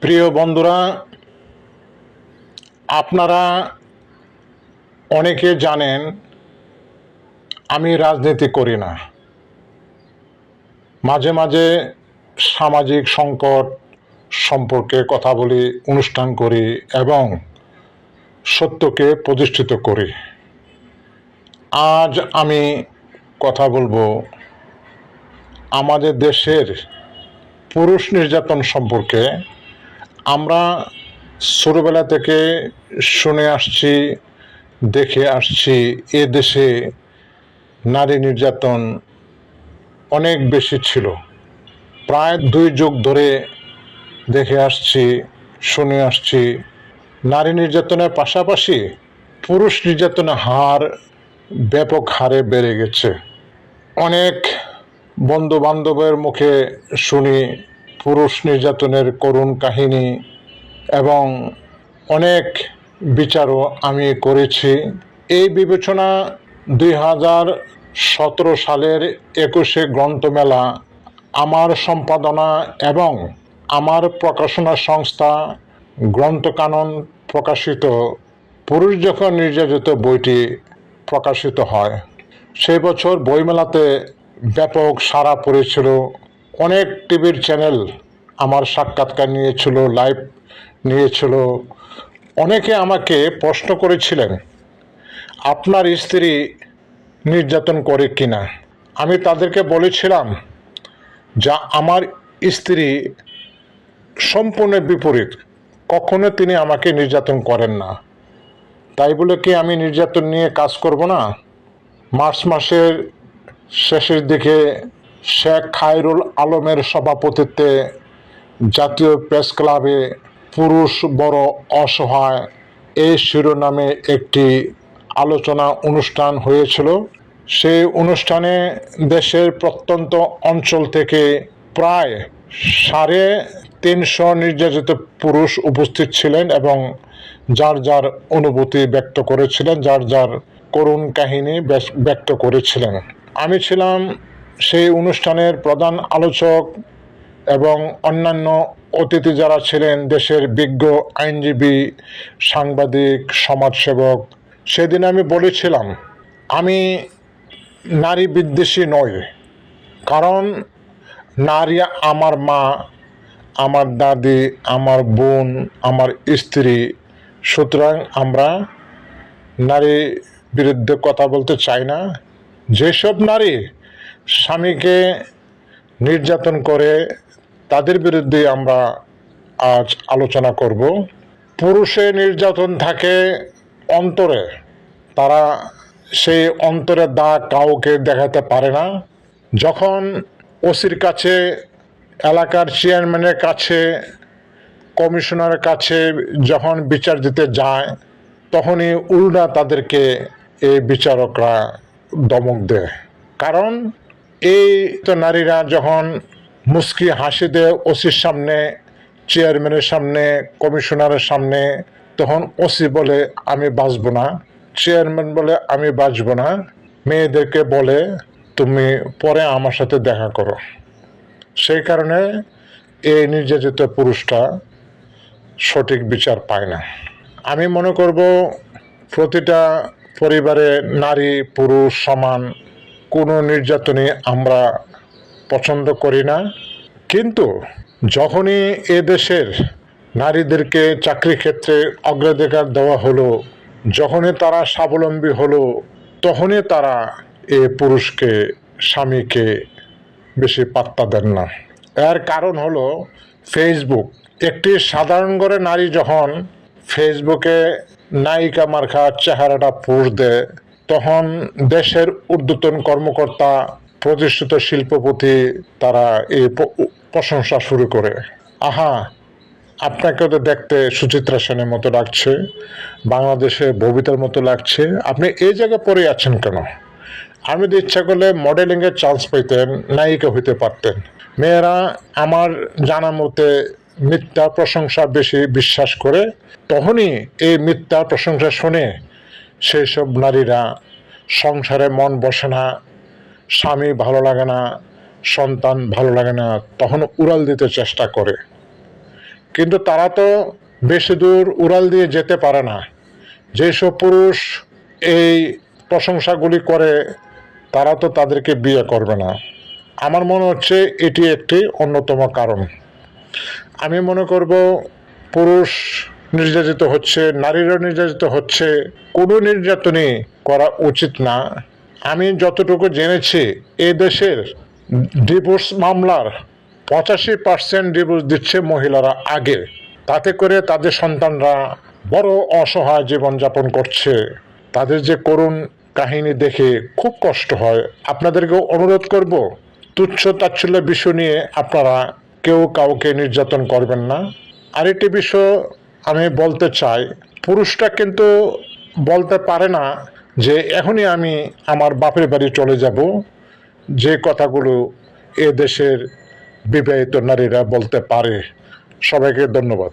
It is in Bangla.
প্রিয় বন্ধুরা, আপনারা অনেকে জানেন, আমি রাজনীতি করি না। মাঝে মাঝে সামাজিক সংকট সম্পর্কে কথা বলি, অনুষ্ঠান করি এবং সত্যকে প্রতিষ্ঠিত করি। আজ আমি কথা বলব আমাদের দেশের পুরুষ নির্যাতন সম্পর্কে। আমরা ছোটবেলা থেকে শুনে আসছি, দেখে আসছি, এ দেশে নারী নির্যাতন অনেক বেশি ছিল। প্রায় দুই যুগ ধরে দেখে আসছি, শুনে আসছি, নারী নির্যাতনের পাশাপাশি পুরুষ নির্যাতনের হার ব্যাপক হারে বেড়ে গেছে। অনেক বন্ধু বান্ধবের মুখে শুনি পুরুষ নির্যাতনের করুণ কাহিনী এবং অনেক বিচারও আমি করেছি। এই বিবেচনা দুই হাজার সতেরো সালের একুশে গ্রন্থমেলা, আমার সম্পাদনা এবং আমার প্রকাশনা সংস্থা গ্রন্থকানন প্রকাশিত, পুরুষ যখন নির্যাতিত বইটি প্রকাশিত হয়, সেই বছর বইমেলাতে ব্যাপক সাড়া পড়েছিল। অনেক টিভির চ্যানেল আমার সাক্ষাৎকার নিয়েছিল লাইভ নিয়েছিল। অনেকে আমাকে প্রশ্ন করেছিলেন, আপনার স্ত্রী নির্যাতন করে কিনা? আমি তাদেরকে বলেছিলাম, যা আমার স্ত্রী সম্পূর্ণ বিপরীত। কখনো তিনি আমাকে নির্যাতন করেন না। তাই বলে কি আমি নির্যাতন নিয়ে কাজ করব না? মার্চ মাসের শেষের দিকে শেখ খায়রুল আলমের সভাপতিত্বে জাতীয় প্রেস ক্লাবে পুরুষ বড় অসহায় এই শিরোনামে একটি আলোচনা অনুষ্ঠান হয়েছিল। সেই অনুষ্ঠানে দেশের প্রত্যন্ত অঞ্চল থেকে প্রায় সাড়ে তিনশো নির্যাতিত পুরুষ উপস্থিত ছিলেন এবং যার যার অনুভূতি ব্যক্ত করেছিলেন, যার যার করুণ কাহিনী ব্যক্ত করেছিলেন। আমি ছিলাম সেই অনুষ্ঠানের প্রধান আলোচক এবং অন্যান্য অতিথি যারা ছিলেন দেশের বিজ্ঞ আইনজীবী, সাংবাদিক, সমাজসেবক, সেদিন আমি বলেছিলাম, আমি নারী বিদ্বেষী নই। কারণ নারী আমার মা, আমার দাদি, আমার বোন, আমার স্ত্রী, সুতরাং আমরা নারী বিরুদ্ধে কথা বলতে চাই না। যেসব নারী স্বামীকে নির্যাতন করে তাদের বিরুদ্ধে আমরা আজ আলোচনা করব। পুরুষে নির্যাতন থাকে অন্তরে। তারা সেই অন্তরের দাগ কাউকে দেখাতে পারে না। যখন ওসির কাছে, এলাকার চেয়ারম্যানের কাছে, কমিশনারের কাছে যখন বিচার দিতে যায়, তখনই উল্টা তাদেরকে এই বিচারকরা দমক দেয়। কারণ এই তো নারীরা যখন মুস্কি হাসি দেয় ওসির সামনে, চেয়ারম্যানের সামনে, কমিশনারের সামনে, তখন ওসি বলে, আমি বাঁচব না। চেয়ারম্যান বলে, আমি বাঁচব না। মেয়েদেরকে বলে, তুমি পরে আমার সাথে দেখা করো। সেই কারণে এই নির্যাতিত পুরুষটা সঠিক বিচার পায় না। আমি মনে করব, প্রতিটা পরিবারে নারী, পুরুষ, সমান কোনো নির্যাতনই আমরা পছন্দ করি না। কিন্তু যখনই এ দেশের নারীদেরকে চাকরি ক্ষেত্রে অগ্রাধিকার দেওয়া হলো, যখনই তারা স্বাবলম্বী হলো, তখনই তারা এ পুরুষকে, স্বামীকে বেশি পাত্তা দেন না। এর কারণ হলো ফেসবুক। একটি সাধারণ ঘরে নারী যখন ফেসবুকে নায়িকা মার্কা চেহারাটা পোস্ট দেয় তখন দেশের ঊর্ধ্বতন কর্মকর্তা, প্রতিষ্ঠিত শিল্পপতি, তারা এই প্রশংসা শুরু করে। আহা আপনাকে তো দেখতে সুচিত্রা সেনের মতো লাগছে, বাংলাদেশে ববিতার মতো লাগছে। আপনি এই জায়গায় পড়ে আছেন কেন? আমি তো ইচ্ছা করলে মডেলিংয়ের চান্স পেতেন নায়িকা হইতে পারতেন। মেয়েরা আমার জানা মতে মিথ্যা প্রশংসা বেশি বিশ্বাস করে, তখনই এই মিথ্যা প্রশংসা শুনে সেই সব নারীরা সংসারে মন বসে না, স্বামী ভালো লাগে না, সন্তান ভালো লাগে না, তখন উড়াল দিতে চেষ্টা করে। কিন্তু তারা তো বেশি দূর উড়াল দিয়ে যেতে পারে না। যেসব পুরুষ এই প্রশংসাগুলি করে, তারা তো তাদেরকে বিয়ে করবে না। আমার মনে হচ্ছে এটি একটি অন্যতম কারণ। আমি মনে করব পুরুষ নির্যাতিত হচ্ছে, নারীরা নির্যাতিত হচ্ছে, কোনো নির্যাতনই করা উচিত না। আমি যতটুকু জেনেছি, এ দেশের ডিভোর্স মামলার পঁচাশি পার্সেন্ট ডিভোর্স দিচ্ছে মহিলারা আগে। তাতে করে তাদের সন্তানরা বড় অসহায় জীবনযাপন করছে। তাদের যে করুণ কাহিনী দেখে খুব কষ্ট হয়। আপনাদেরকে অনুরোধ করব, তুচ্ছ তাচ্ছল্য বিষয় নিয়ে আপনারা কেউ কাউকে নির্যাতন করবেন না। আরেকটি বিষয় আমি বলতে চাই, পুরুষটা কিন্তু বলতে পারে না যে এখনই আমি আমার বাপের বাড়ি চলে যাব। যে কথাগুলো এ দেশের বিবাহিত নারীরা বলতে পারে, সবাইকে ধন্যবাদ।